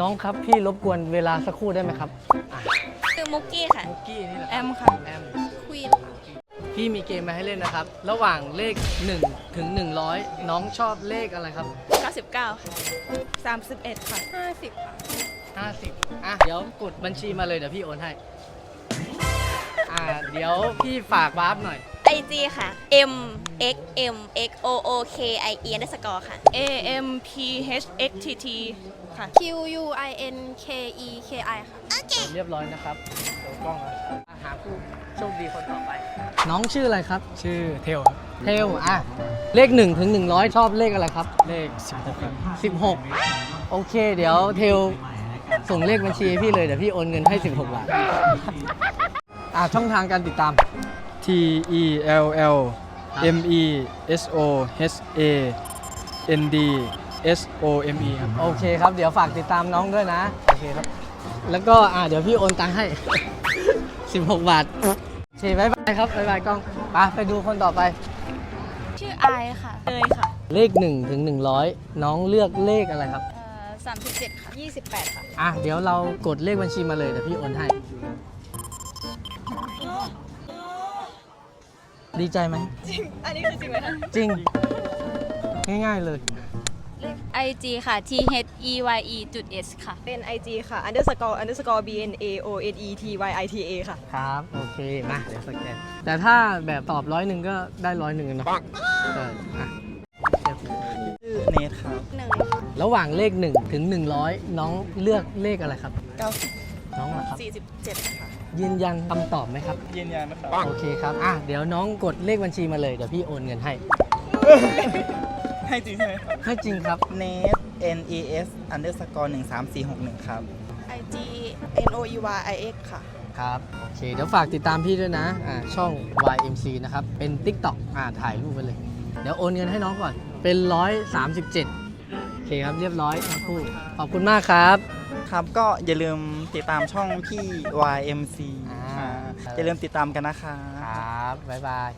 น้องครับพี่รบกวนเวลาสักครู่ได้ไหมครับคือมุกกี้ค่ะ มุกกี้นี่แหละแอมค่ะ แอม ควีนพี่มีเกมมาให้เล่นนะครับ ระหว่างเลข 1 ถึง 100 น้องชอบเลขอะไรครับ 99 ค่ะ 31 ค่ะ 50 ค่ะ 50 อะ เดี๋ยวกดบัญชีมาเลยเดี๋ยวพี่โอนให้ อ่า เดี๋ยวพี่ฝากวาร์ปหน่อย IG ค่ะ M X M X O O K I E นัสกอร์ค่ะ A M P H X T T ค่ะ Q U I N K E K I ค่ะเรียบร้อยนะครับเดี๋ยวกล้องมาหาผู้โชคดีคนต่อไป น้องชื่ออะไรครับ ชื่อเทลครับเทลอะ เลข1ถึง100 ชอบเลขอะไรครับ เลข 16ครับ16 โอเค เดี๋ยวเทลส่งเลขบัญชีให้พี่เลย เดี๋ยวพี่โอนเงินให้ 16 บาท อะช่องทางการติดตาม T E L L M E S O H A N D S O M E ครับ โอเคครับ เดี๋ยวฝากติดตามน้องด้วยนะ โอเคครับ แล้วก็อ่าเดี๋ยวพี่โอนตังค์ให้ 16 บาทโอเคบายบายครับบายบายกล้องไปไปดูคนต่อไป ชื่อไอค่ะเลยค่ะเลข1ถึง100 น้องเลือกเลขอะไรครับเอ่อ37ค่ะ28ค่ะ อะเดี๋ยวเรากดเลขบัญชีมาเลยเดี๋ยวพี่โอนให้ ดีใจไหมอันนี้คือจริงไหมคะ จริง ง่ายๆเลย IG ค่ะ T H E Y E จุด S ค่ะ เป็น IG ค่ะ underscore underscore b n a o n e t y i t a ค่ะ ครับ โอเค มาเดี๋ยวสแกน แต่ถ้าแบบตอบร้อยหนึ่งก็ได้ร้อยหนึ่งเนาะเอออะชื่อเนทครับ1ระหว่างเลข 1 ถึง 100 น้องเลือกเลขอะไรครับ 90 น้องเหรอครับ 47 ค่ะ ยืนยันคำตอบไหมครับ ยืนยันนะครับโอเคครับ อะ เดี๋ยวน้องกดเลขบัญชีมาเลย เดี๋ยวพี่โอนเงินให้ ให้จริงใช่ไหมครับ ให้จริงครับเนท N E S underscore 13461ครับ IG n o e y i x ค่ะ ครับ โอเค เดี๋ยวฝากติดตามพี่ด้วยนะ อ่า ช่อง YMC นะครับ เป็น TikTok อ่า ถ่ายรูปไปเลย เดี๋ยวโอนเงินให้น้องก่อน เป็น 137 โอเคครับ เรียบร้อยทั้งคู่ขอบคุณมากครับ ครับ ก็อย่าลืมติดตามช่องพี่ YMC อ่า อ่าอย่าลืมติดตามกันนะคะ ครับ บ๊ายบาย